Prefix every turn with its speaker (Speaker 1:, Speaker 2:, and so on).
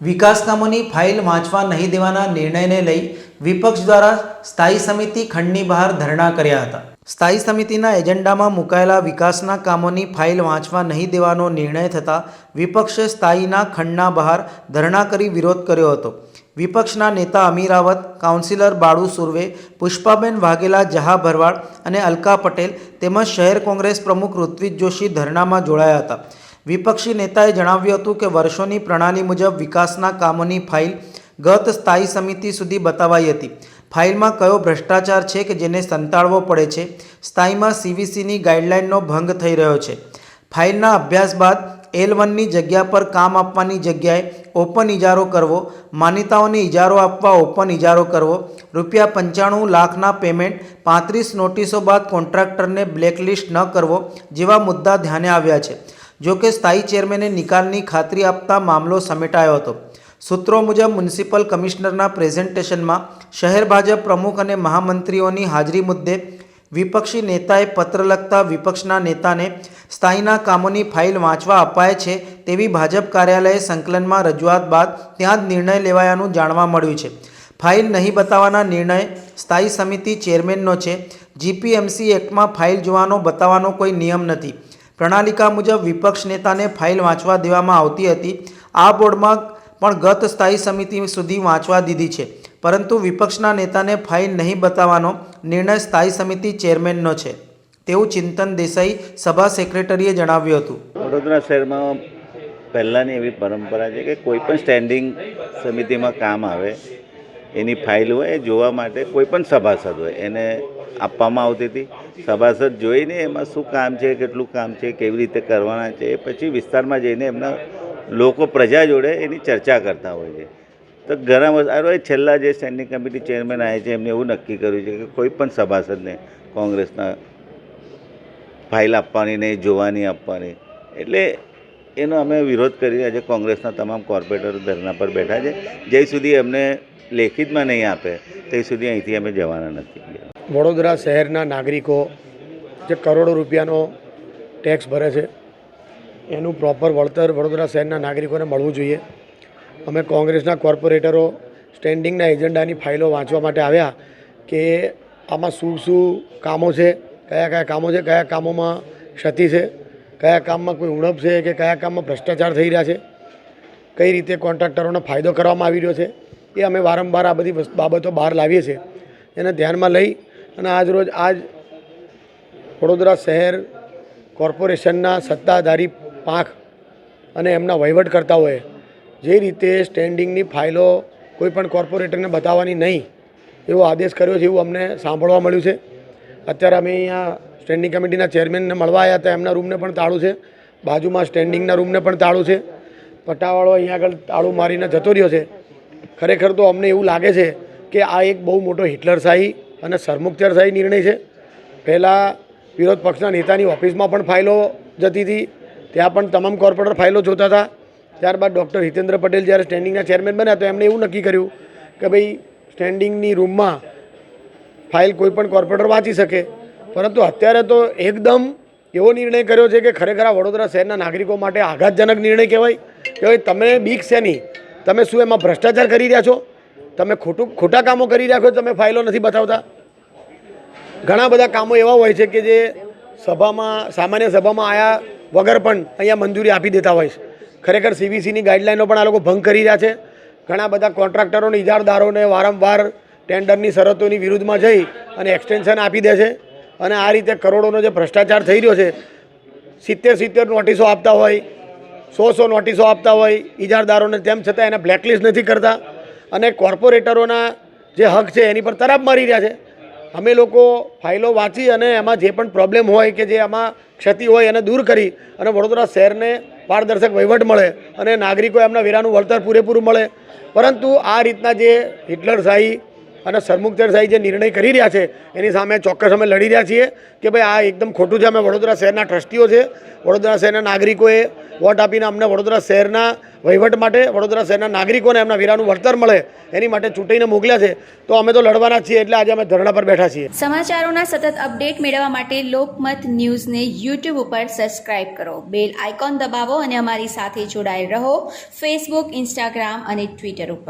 Speaker 1: વિકાસ કામોની ફાઇલ વાંચવા નહીં દેવાના નિર્ણયને લઈ વિપક્ષ દ્વારા સ્થાયી સમિતિ ખંડની બહાર ધરણા કર્યા હતા. સ્થાયી સમિતિના એજન્ડામાં મુકાયેલા વિકાસના કામોની ફાઇલ વાંચવા નહીં દેવાનો નિર્ણય થતાં વિપક્ષે સ્થાયીના ખંડના બહાર ધરણા કરી વિરોધ કર્યો હતો. વિપક્ષના નેતા અમીર રાવત કાઉન્સિલર બાળુ સુર્વે, પુષ્પાબેન વાઘેલા, જહા ભરવાડ અને અલકા પટેલ તેમજ શહેર કોંગ્રેસ પ્રમુખ ઋત્વિજ જોશી ધરણામાં જોડાયા હતા. વિપક્ષી નેતાએ જણાવ્યું હતું કે વર્ષોની પ્રણાલી મુજબ વિકાસના કામોની ફાઇલ ગત સ્થાયી સમિતિ સુધી બતાવાઈ હતી. ફાઇલમાં કયો ભ્રષ્ટાચાર છે કે જેને સંતાડવો પડે છે, સ્થાયીમાં સીવીસીની ગાઈડલાઇનનો ભંગ થઈ રહ્યો છે. ફાઇલના અભ્યાસ બાદ એલ વનની જગ્યા પર કામ આપવાની જગ્યાએ ઓપન ઇજારો કરવો, માન્યતાઓને ઇજારો આપવા ઓપન ઇજારો કરવો, રૂપિયા પંચાણું લાખના પેમેન્ટ, પાંત્રીસ નોટિસો બાદ કોન્ટ્રાક્ટરને બ્લેકલિસ્ટ ન કરવો જેવા મુદ્દા ધ્યાને આવ્યા છે. જો કે સ્થાયી ચેરમેને નિકાલની ખાતરી આપતા મામલો સમેટાયો હતો. સૂત્રો મુજબ, મ્યુનિસિપલ કમિશનરના પ્રેઝન્ટેશનમાં શહેર ભાજપ પ્રમુખ અને મહામંત્રીઓની હાજરી મુદ્દે વિપક્ષી નેતાએ પત્ર લખતા વિપક્ષના નેતાને સ્થાયીના કામોની ફાઇલ વાંચવા અપાય છે તેવી ભાજપ કાર્યાલયે સંકલનમાં રજૂઆત બાદ ત્યાં જ નિર્ણય લેવાયાનું જાણવા મળ્યું છે. ફાઇલ નહીં બતાવવાના નિર્ણય સ્થાયી સમિતિ ચેરમેનનો છે. જીપીએમસી એક્ટમાં ફાઇલ જોવાનો, બતાવવાનો કોઈ નિયમ નથી. પ્રણાલિકા મુજબ વિપક્ષ નેતાને ફાઇલ વાંચવા દેવામાં આવતી હતી. આ બોર્ડમાં પણ ગત સ્થાયી સમિતિ સુધી વાંચવા દીધી છે. પરંતુ વિપક્ષના નેતાને ફાઇલ નહીં બતાવવાનો નિર્ણય સ્થાયી સમિતિ ચેરમેનનો છે. તેવું ચિંતન દેસાઈ સભા સેક્રેટરીએ જણાવ્યું હતું.
Speaker 2: વડોદરા શહેરમાં પહેલાંની એવી પરંપરા છે કે કોઈ પણ સ્ટેન્ડિંગ સમિતિમાં કામ આવે, એની ફાઇલ હોય, એ જોવા માટે કોઈ પણ સભાસદ હોય, એને આપવામાં આવતી હતી. સભાસદ જોઈને એમાં શું કામ છે, કેટલું કામ છે, કેવી રીતે કરવાના છે પછી વિસ્તારમાં જઈને એમના લોકો પ્રજા જોડે એની ચર્ચા કરતા હોય છે. તો ઘણા એ છેલ્લા જે સ્ટેન્ડિંગ કમિટી ચેરમેન આવ્યા છે, એમને એવું નક્કી કર્યું છે કે કોઈ પણ સભાસદને કોંગ્રેસના ફાઇલ આપવાની નહીં, જોવાની આપવાની. એટલે એનો અમે વિરોધ કરી આજે કોંગ્રેસના તમામ કોર્પોરેટરો ધરના પર બેઠા છે. જ્યાં સુધી એમને લેખિતમાં નહીં આપે, ત્યાં સુધી અહીંથી અમે જવાના નથી.
Speaker 3: વડોદરા શહેરના નાગરિકો જે કરોડો રૂપિયાનો ટેક્સ ભરે છે, એનું પ્રોપર વળતર વડોદરા શહેરના નાગરિકોને મળવું જોઈએ. અમે કોંગ્રેસના કોર્પોરેટરો સ્ટેન્ડિંગના એજન્ડાની ફાઇલો વાંચવા માટે આવ્યા કે આમાં શું શું કામો છે, કયા કયા કામો છે, કયા કામોમાં ક્ષતિ છે. કયા કામમાં કોઈ ઉણપ છે કે કયા કામમાં ભ્રષ્ટાચાર થઈ રહ્યા છે? કઈ રીતે કોન્ટ્રાક્ટરોનો ફાયદો કરવામાં આવી રહ્યો છે? એ અમે વારંવાર આ બધી બાબતો બહાર લાવીએ છીએ. એને ધ્યાનમાં લઈ અને આજ રોજ આજ વડોદરા શહેર કોર્પોરેશનના સત્તાધારી પાંખ અને એમના વહીવટકર્તાઓએ જે રીતે સ્ટેન્ડિંગની ફાઇલો કોઈપણ કોર્પોરેટરને બતાવવાની નહીં એવો આદેશ કર્યો છે એવું અમને સાંભળવા મળ્યું છે. અત્યારે અમે અહીંયા સ્ટેન્ડિંગ કમિટીના ચેરમેનને મળવા આવ્યા હતા, એમના રૂમને પણ તાળું છે. બાજુમાં સ્ટેન્ડિંગના રૂમને પણ તાળું છે. પટ્ટાવાળો અહીંયા આગળ તાળું મારીને જતો રહ્યો છે. ખરેખર તો અમને એવું લાગે છે કે આ એક બહુ મોટો હિટલરશાહી અને સરમુખત્યારશાહી નિર્ણય છે. પહેલાં વિરોધ પક્ષના નેતાની ઓફિસમાં પણ ફાઇલો જતી હતી, ત્યાં પણ તમામ કોર્પોરેટર ફાઇલો જોતા હતા. ત્યારબાદ ડૉક્ટર હિતેન્દ્ર પટેલ જ્યારે સ્ટેન્ડિંગના ચેરમેન બન્યા તો એમણે એવું નક્કી કર્યું કે ભાઈ સ્ટેન્ડિંગની રૂમમાં ફાઇલ કોઈ પણ કોર્પોરેટર વાંચી શકે. પરંતુ અત્યારે તો એકદમ એવો નિર્ણય કર્યો છે કે ખરેખર વડોદરા શહેરના નાગરિકો માટે આઘાતજનક નિર્ણય કહેવાય કે ભાઈ તમે બીક નહીં. તમે શું એમાં ભ્રષ્ટાચાર કરી રહ્યા છો? તમે ખોટું, ખોટા કામો કરી રહ્યા છો, તમે ફાઇલો નથી બતાવતા? ઘણા બધા કામો એવા હોય છે કે જે સભામાં, સામાન્ય સભામાં આયા વગર પણ અહીંયા મંજૂરી આપી દેતા હોય છે. ખરેખર સીવીસીની ગાઈડલાઈનો પણ આ લોકો ભંગ કરી રહ્યા છે. ઘણા બધા કોન્ટ્રાક્ટરોને, ઇજારદારોને વારંવાર ટેન્ડરની શરતોની વિરુદ્ધમાં જઈ અને એક્સટેન્શન આપી દે છે. અને આ રીતે કરોડોનો જે ભ્રષ્ટાચાર થઈ રહ્યો છે, સિત્તેર સિત્તેર નોટિસો આપતા હોય, સો સો નોટિસો આપતા હોય ઇજારદારોને તેમ છતાં એને બ્લેકલિસ્ટ નથી કરતા. અને કોર્પોરેટરોના જે હક છે એની પર તરાપ મારી રહ્યા છે. અમે લોકો ફાઇલો વાંચી અને એમાં જે પણ પ્રોબ્લેમ હોય કે જે આમાં ક્ષતિ હોય એને દૂર કરી અને વડોદરા શહેરને પારદર્શક વહીવટ મળે અને નાગરિકો એમના વેરાનું વળતર પૂરેપૂરું મળે. પરંતુ આ રીતના જે હિટલરશાહી અને સરમુખત્યારશાહી જે નિર્ણય કરી રહ્યા છે, એની સામે ચોક્કસ અમે લડી રહ્યા છીએ કે ભાઈ આ એકદમ ખોટું છે, અમે વડોદરા શહેરના ટ્રસ્ટીઓ છે. વડોદરા શહેરના નાગરિકોએ વોટ આપીને અમને વડોદરા શહેરના વહીવટ માટે, વડોદરા શહેરના નાગરિકોને એમના વીરાનું વળતર મળે એની માટે ચૂંટીને મોકલ્યા છે. તો અમે તો લડવાના છીએ, એટલે આજે અમે ધરણા પર બેઠા છીએ.
Speaker 4: સમાચારોના સતત અપડેટ મેળવવા માટે લોકમત ન્યૂઝને યુટ્યુબ ઉપર સબસ્ક્રાઇબ કરો. બેલ આઇકોન દબાવો અને અમારી સાથે જોડાયેલ રહો. ફેસબુક ઇન્સ્ટાગ્રામ અને ટ્વિટર ઉપર.